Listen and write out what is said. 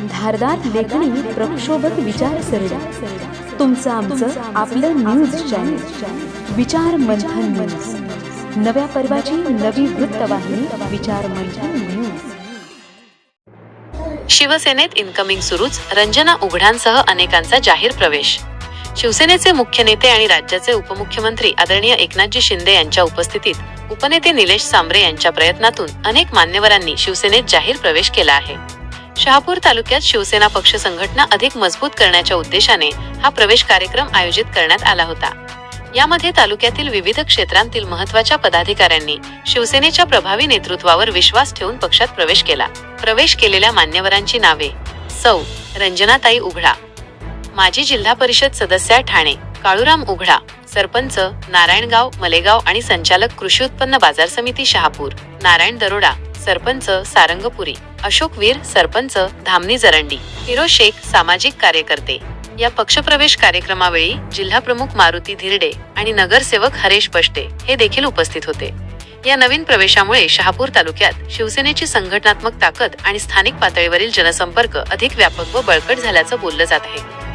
धारदार लेखणी प्रक्षोभक विचारसरणी. तुमचं आमचं आपलं न्यूज चॅनल विचार मंथन न्यूज नव्या पर्वाची नवी वृत्तवाहिनी विचार मंथन न्यूज शिवसेनेत इनकमिंग सुरूच रंजना उघडांसह अनेकांचा जाहीर प्रवेश. शिवसेनेचे मुख्य नेते आणि राज्याचे उपमुख्यमंत्री आदरणीय एकनाथजी शिंदे यांच्या उपस्थितीत उपनेते निलेश सांबरे यांच्या प्रयत्नातून अनेक मान्यवरांनी शिवसेनेत जाहीर प्रवेश केला आहे. शहापूर तालुक्यात शिवसेना पक्ष संघटना अधिक मजबूत करण्याच्या उद्देशाने हा प्रवेश कार्यक्रम आयोजित करण्यात आला होता. यामध्ये तालुक्यातील विविध क्षेत्रांतील महत्त्वाच्या पदाधिकाऱ्यांनी शिवसेनेच्या प्रभावी नेतृत्वावर विश्वास ठेवून पक्षात प्रवेश केला. प्रवेश केलेल्या मान्यवरांची नावे सौ रंजनाताई उघडा माजी जिल्हा परिषद सदस्य ठाणे काळूराम उघडा सरपंच नारायणगाव मलेगाव आणि संचालक कृषी उत्पन्न बाजार समिती शहापूर नारायण दरोडा सरपंच सारंगपुरी अशोक वीर सरपंच धामणी जरंडी फिरोज शेख सामाजिक कार्यकर्ते. या पक्षप्रवेश कार्यक्रमावेळी जिल्हा प्रमुख मारुती धिरडे आणि नगरसेवक हरेश बष्टे हे देखील उपस्थित होते. या नवीन प्रवेशामुळे शहापूर तालुक्यात शिवसेनेची संघटनात्मक ताकद आणि स्थानिक पातळीवरील जनसंपर्क अधिक व्यापक व बळकट झाल्याचं बोललं जात आहे.